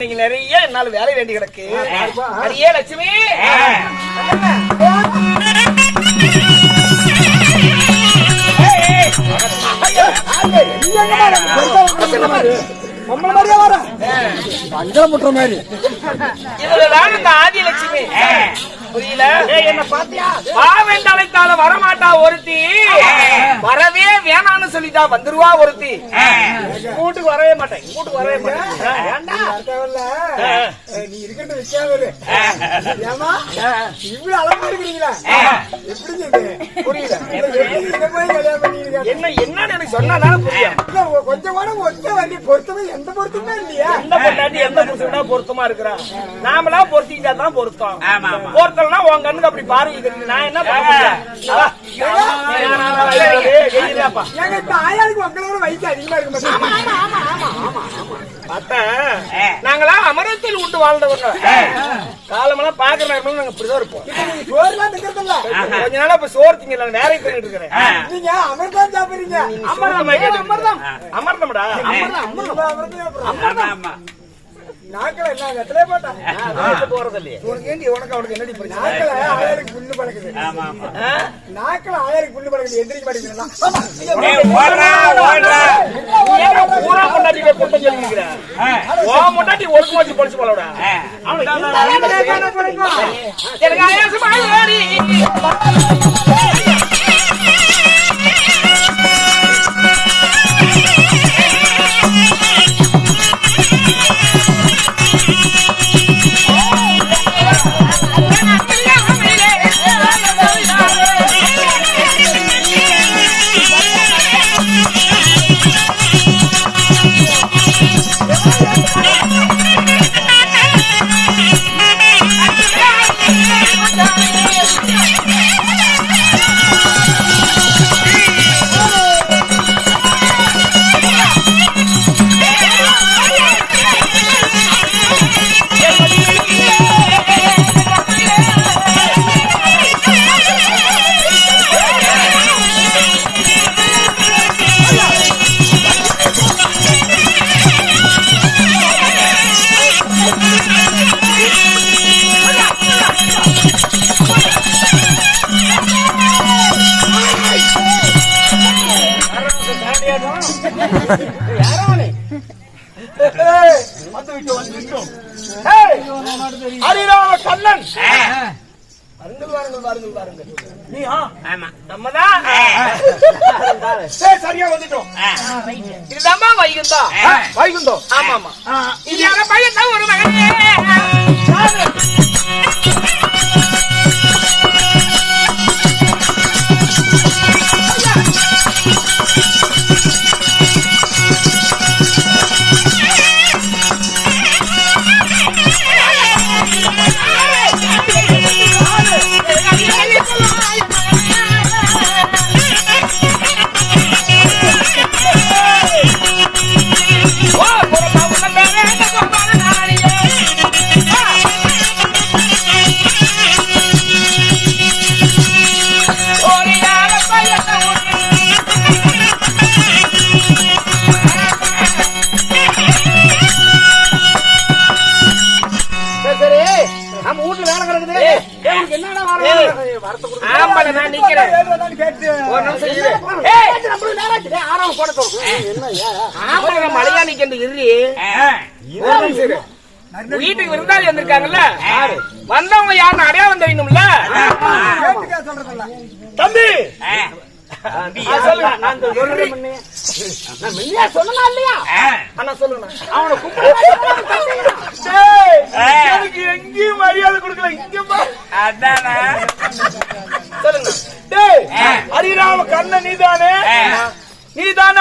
நீங்க நிறைய என்னால வேலை வேண்டி கிடக்கு. அடியே லட்சுமி. மாதிரியே வர முட்டுற மாதிரி. இந்த ஆதி லட்சுமி புரியல? என்ன பாத்தியா? பாவென்று அழைத்தால வரமாட்டா ஒருத்தி. வரவே வேணாம்னு சொல்லிட்டா வந்துருவா ஒருத்தி. கூட்டுக்கு வரவே மாட்டேன் கூட்டுக்கு வரவே மாட்டேன். நீ இருக்கிறது ஏமா இவ்வளவு அழகா இருக்கிறீங்களா? எப்படி? புரியல? என்ன என்னன்னு எனக்கு புரியும். உ- கொஞ்சம் கூட ஒத்த வண்டி பொருத்தமே எந்த பொருத்தமே இல்லையா. எந்த பொண்டாட்டி எந்த புருஷனா பொருத்தமா இருக்கிறா? நாமளா பொருத்திக்கிட்டா தான் பொருத்தம் பொருத்தம்னா உன் கண்ணுக்கு அப்படி தெரியுது நான் என்ன. நாங்களா அமரத்தில் விட்டு வாழ்ந்தவங்க. காலமெல்லாம் பாக்குற நேரமெல்லாம் நாங்க இப்படிதான் இருப்போம். நீங்க சோறுலாம் திங்கறதில்ல கொஞ்ச நாளா இப்ப சோறு திங்கல வேலை பண்ணிட்டு இருக்கிறேன். நீங்க அமிர்தம் சாப்பிடுறீங்க. அமர்தம் அமர்தம் அமர்தம்டா இப்ப அமிர்தம் சாப்பிடுறோம். நாக்களை என்ன வெத்தலையே போட்டா போறது இல்லையே உனக்கு ஏண்டி உனக்கு அவனுக்கு என்னடி பிரச்சனை? நாக்களை ஆயாளுக்கு புல்லு பழக்குது ஆ? நாக்களை ஆயாளுக்கு புல்லு பழக்குது எந்திரிக்க மாட்டேங்கிறா ஏன்டா பூரா பொண்டாட்டி போய் சொல்லிக்கிற? உன் பொண்டாட்டி ஒழுக்கமா வச்சு பொழிச்சு போலடா. எனக்கு ஆயாசமா ஏறி. வாருங்கள் வாருங்கள் வாருங்கள் நீ ஆ. நம்மதான் ஏய், சரியா வந்துட்டோம். இதுதாம்மா வைகுந்தம். வைகுந்தம். ஆமா ஆமா. இது பையன் தான் ஒரு மகனே. நம்ம வீட்டுல வேலை கிடக்குது. என்னடா. வரத்து நான் நிக்கிறேன். ஒரு நிமிஷம் இரு. ஏய், நம்மளுக்கு நேரம் ஆச்சு ஆறாம் போட என்ன ஆம்பளை நான் மலையா நிக்கிறது இரு ஒரு நிமிஷம் இரு. வீட்டுக்கு விருந்தாளி வந்திருக்காங்கல்ல? வந்தவங்க யாருன்னு அடையாளம் தெரியணும்ல தம்பி! சொன்னா இல்லையா? அண்ணா சொல்லுங்க அவனை எனக்கு எங்கேயும் மரியாதை கொடுக்கல. இங்க பா. சொல்லுங்க டேய் ஹரிராம கண்ண நீதானே? நீதானே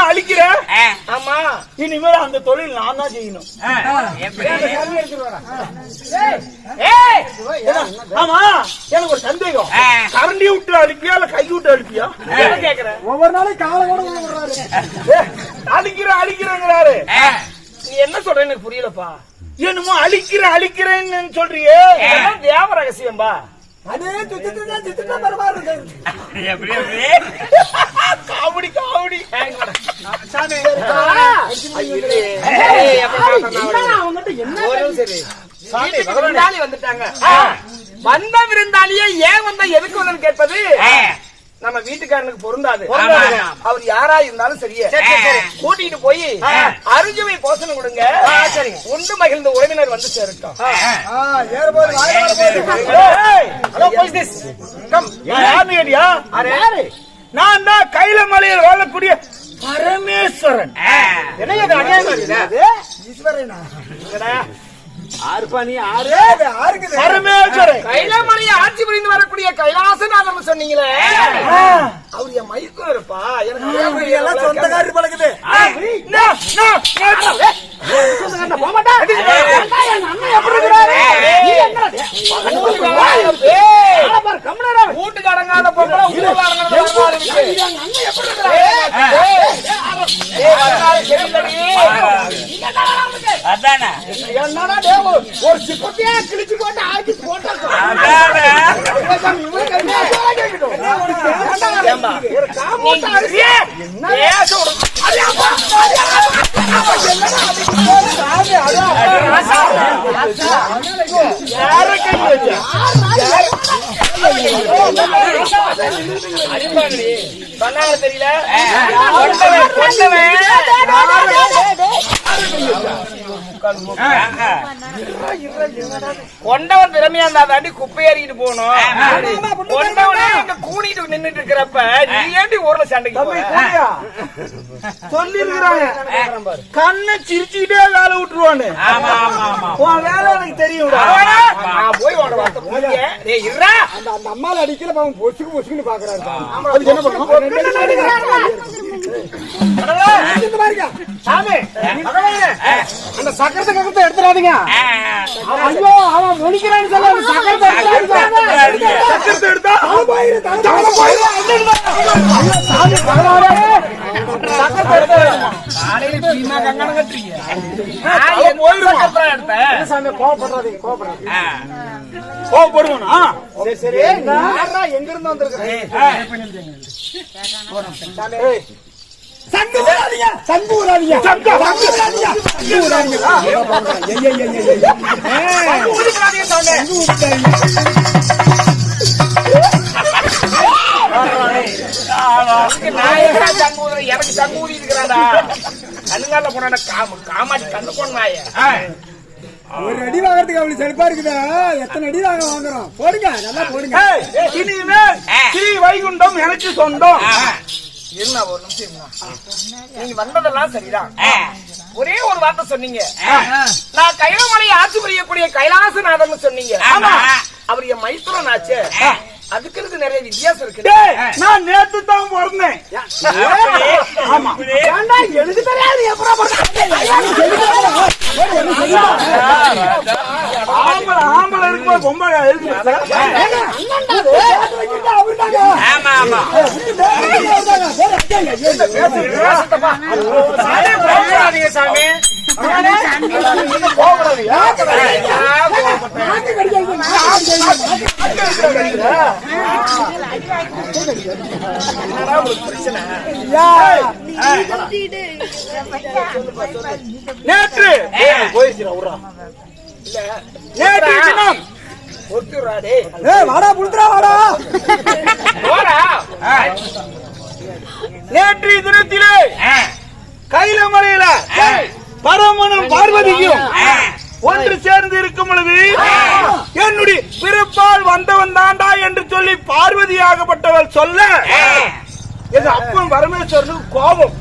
அழிக்கிற? ஆமா. இனிமேல் அந்த தொழில் நான் தான் செய்யணும்? ஆமா. எனக்கு ஒரு சந்தேகம். கரண்டி விட்டு அழிப்பியா இல்ல கை விட்டு அழிப்பியா? கேக்குறேன் ஒவ்வொரு நாளைக்கு காலை கூட அழிக்கிற அழிக்கிறேங்கிறாரு. நீ என்ன சொல்ற? எனக்கு புரியலப்பா. என்னமோ அழிக்கிற அழிக்கிறேன்னு சொல்றியே. தேவ ரகசியம்பா? அதே சுத்திட்டு தான் சுத்திட்டு காமெடி காமெடி. விருந்தாளி வந்துட்டாங்க. வந்த விருந்தாளியே ஏன் வந்தா எதுக்கு வந்தன்னு கேட்பது? நம்ம வீட்டுக்காரனுக்கு பொருந்தாது. அவர் யாரா இருந்தாலும் சரியே. கூட்டிட்டு போய் அருஞ்சுவை போசனம் கொடுங்க. உண்டு மகிழ்ந்த உறவினர் வந்து சேரட்டும்? நான் தான் கைலமலையில் வாழக்கூடிய பரமேஸ்வரன்? ஈஸ்வரனா? பரமேஸ்வரன். கைலாமலையை ஆட்சி புரிந்து வரக்கூடிய கைலாசநாதன் சொன்னீங்களே. அவர் என் மைக்கும் இருப்பா எனக்கு சொந்தக்காரர் பழகுது. வீட்டுக்கு அடங்காத பொம்பளை ஊருக்கு அடங்காத வரலாறு இருக்கு. ஏய், ஏய், வரலாறு சரியில்லடி. அதானே என்னடா டேய், ஒரு- சிப்பத்தையே கிழிச்சு போட்டு ஆக்கி போட்டாங்க. தெரியல கொண்டவன், திறமையா இருந்தா தாண்டி குப்பை ஏறிட்டு போகணும். கொண்டவனே கூடிட்டு நின்னுட்டு இருக்கிறப்ப நீ ஏண்டி ஊர்ல சண்டைக்கு போற? சொல்லி இருக்கிறாங்க கண்ணை சிரிச்சுக்கிட்டே வேலை விட்டுருவானு. ஆமா ஆமா ஆமா. உன் வேலை எனக்கு தெரியும் போய். அந்த அந்த அம்மால அடிக்கல பாவம் பொசுக்கு பொசுக்குன்னு பாக்குறாரு. அதுக்கு என்ன பண்ணும்? அந்த சக்கரத்தை கக்கத்தை எடுத்துடாதீங்க ஐயோ அவன் ஒழிக்கிறான்னு சொல்ல அந்த சக்கரத்தை. சக்கரத்தை எடுத்தா தலை போயிரு, தலை போயிரு. ஐயோ, சாமி, பகவானே. சக்கரத்தை எடுத்தா காலையில பீமா கங்கணம் கட்டுறீங்க. நான் எந்த சக்கரத்தை எடுத்தேன்? சாமி, கோவப்படுறாதீங்க, கோவப்படுறாதீங்க. கோவப்படுவானா? சரி, சரி. யார்ரா எங்க இருந்து வந்திருக்கிறேன் சங்கு ஊராதீங்க சங்கு ஊராதீங்க சங்கு சங்கு ஊராதீங்க சங்கு ஊராதீங்க ஐய, ஐய, ஐய, ஐய. சங்கு ஊராதீங்க. சங்கு ஒரு அடி வாங்குறதுக்கு அவ்வளவு செழிப்பா இருக்குதா? எத்தனை அடி நாங்க வாங்குறோம்? போடுங்க நல்லா போடுங்க. வைகுண்டம் எனக்கு சொந்தம். என்ன ஒரு நிமிஷம். நீங்க வந்ததெல்லாம் சரிதான். ஒரே ஒரு வார்த்தை சொன்னீங்க. நான் கைலாமலையை ஆட்சி புரியக்கூடிய கைலாசநாதன் சொன்னீங்க. அவர் என் மைத்துரன் ஆச்சு அதுக்கு நிறைய வித்தியாசம் இருக்கு. நான் நேத்து தான் பிறந்தேன். ஆமா. எனக்கு தெரியாது எப்பறம் ஆமா ஆமா சாமி போகாதீங்க சாமி நேற்று நேற்று தினம் வாடா வாடா. போடா நேற்று தினத்திலே கைலமலையில பரமனும் பார்வதியும் ஒன்று சேர்ந்து இருக்கும் பொழுது என்னுடைய பிறப்பால் வந்தவன் தாண்டா என்று சொல்லி பார்வதியாகப்பட்டவள் சொல்ல எங்க அப்பன் பரமேஸ்வரனுக்கு கோபம்.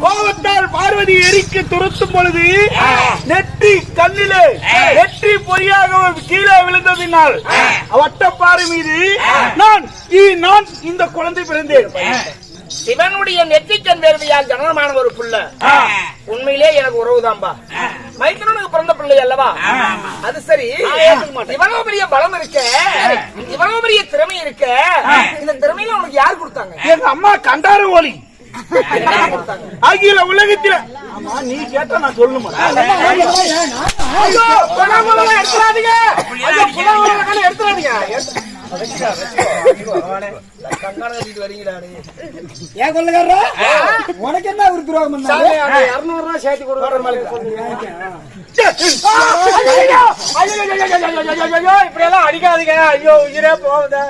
கோபத்தால் பார்வதி எரிக்க துரத்தும் பொழுது நெற்றி கண்ணிலே நெற்றி பொறியாக கீழே விழுந்ததினால் வட்டப்பாறை மீது நான் இ- நான் இந்த குழந்தை பிறந்தேன். சிவனுடைய நெற்றிக்கண் வேர்வையால் ஜனனமான ஒரு புள்ள. உண்மையிலே எனக்கு உறவுதான்பா. மைக்கனுக்கு பிறந்த பிள்ளை அல்லவா? அது சரி. இவ்வளவு பெரிய பலம் இருக்க. இவ்வளவு பெரிய திறமை இருக்க. இந்த திறமையில உனக்கு யார் கொடுத்தாங்க? எங்க அம்மா கண்டார ஓலி அகில உலகத்தில. நீ கேட்டா நான் புலவெல்லாம் எடுத்துறாதீங்க. எடுத்துறாதீங்க. ஏன் கொள்ளக்காரரா உனக்கு என்ன ஒரு துரோகம் 200 ரூபாய் சேர்த்து கொடுக்குற இப்படி எல்லாம் அடிக்காதீங்க ஐயோ உயிரே போகுதா